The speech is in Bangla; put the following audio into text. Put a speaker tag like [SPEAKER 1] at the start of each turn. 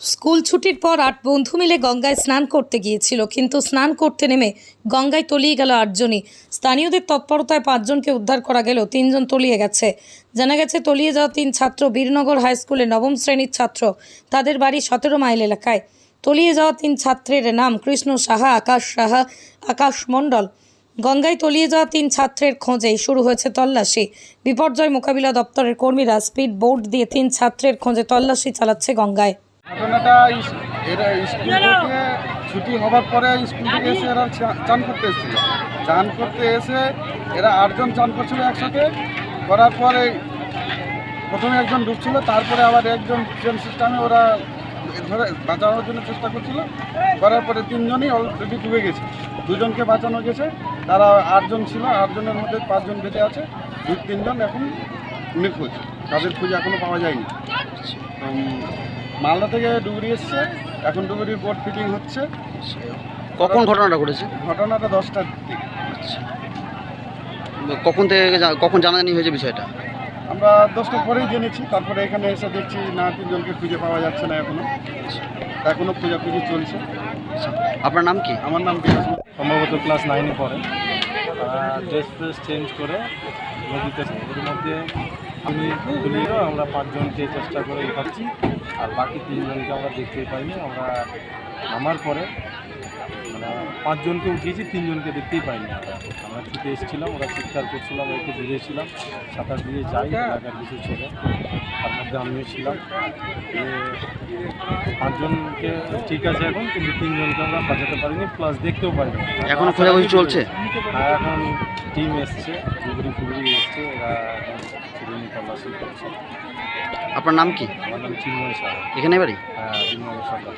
[SPEAKER 1] স্কুল ছুটির পর আট বন্ধু মিলে গঙ্গায় স্নান করতে গিয়েছিল, কিন্তু স্নান করতে নেমে গঙ্গায় তলিয়ে গেল আটজনই। স্থানীয়দের তৎপরতায় পাঁচজনকে উদ্ধার করা গেলেও তিনজন তলিয়ে গেছে। জানা গেছে, তলিয়ে যাওয়া তিন ছাত্র বীরনগর হাই স্কুলে নবম শ্রেণির ছাত্র। তাদের বাড়ি সতেরো মাইল এলাকায়। তলিয়ে যাওয়া তিন ছাত্রের নাম কৃষ্ণ সাহা, আকাশ সাহা, আকাশ মণ্ডল। গঙ্গায় তলিয়ে যাওয়া তিন ছাত্রের খোঁজেই শুরু হয়েছে তল্লাশি। বিপর্যয় মোকাবিলা দপ্তরের কর্মীরা স্পিড বোর্ড দিয়ে তিন ছাত্রের খোঁজে তল্লাশি চালাচ্ছে গঙ্গায়।
[SPEAKER 2] ঘটনাটা এরা স্কুল থেকে ছুটি হবার পরে স্কুল থেকে এসে এরা চান করতে এসেছিল চান করতে এসে এরা আটজন চান করছিল একসাথে। করার পরে প্রথমে একজন ডুবছিল তারপরে আবার একজন ট্রেন সিস্টেমে ওরা ধরে বাঁচানোর জন্য চেষ্টা করছিল। করার পরে তিনজনই অলরেডি ডুবে গেছে। দুজনকে বাঁচানো গেছে। তারা আটজন ছিল আটজনের মধ্যে পাঁচজন বেঁচে আছে। দুই তিনজন এখন নিখোঁজ। তাদের খুঁজে এখনও পাওয়া যায়নি। উম, মালদা থেকে ডুবুরি এসছে। এখন ডুবুরির বোর্ড ফিটিং হচ্ছে।
[SPEAKER 3] কখন ঘটনাটা ঘটেছে?
[SPEAKER 2] ঘটনাটা দশটার দিকে।
[SPEAKER 3] কখন থেকে কখন জানাজানি হয়েছে বিষয়টা?
[SPEAKER 2] আমরা দশটার পরেই জেনেছি। তারপরে এখানে এসে দেখছি না তিনজনকে খুঁজে পাওয়া যাচ্ছে না এখনও। এখনও খোঁজাখুঁজি চলছে।
[SPEAKER 3] আপনার নাম কি?
[SPEAKER 2] আমার নাম বিকাশ।
[SPEAKER 4] সম্ভবত ক্লাস নাইনে পড়ে। ড্রেস ফ্রেস চেঞ্জ করে নদীতে এর মধ্যে আমরা পাঁচজনকে চেষ্টা করে পাচ্ছি আর বাকি তিনজনকে আমরা দেখতেই পাইনি, আমরা নামার পরে মানে পাঁচজনকে উঠিয়েছি, তিনজনকে দেখতেই পাইনি আমরা। আমরা ছুটে এসেছিলাম, ওরা চিৎকার করছিলাম একটু বুঝেছিলাম সাঁতার দিয়ে যাই, এলাকার কিছু ছেলে, তার মধ্যে আমিও ছিলাম। পাঁচজনকে ঠিক আছে এখন কিন্তু তিনজনকে আমরা বাঁচাতে পারিনি প্লাস দেখতেও পারিনি।
[SPEAKER 3] এখন খোঁজাখুঁজি চলছে?
[SPEAKER 4] আর এখন টিম এসছে ডুবুরি ফুবুরি এসছে এরা এখন তল্লাশি করছে।
[SPEAKER 3] আপনার নাম কি?
[SPEAKER 4] আমার নাম চিন্ময় সাহা।
[SPEAKER 3] এখানে বাড়ি?
[SPEAKER 4] হ্যাঁ চিন্ময় সরকার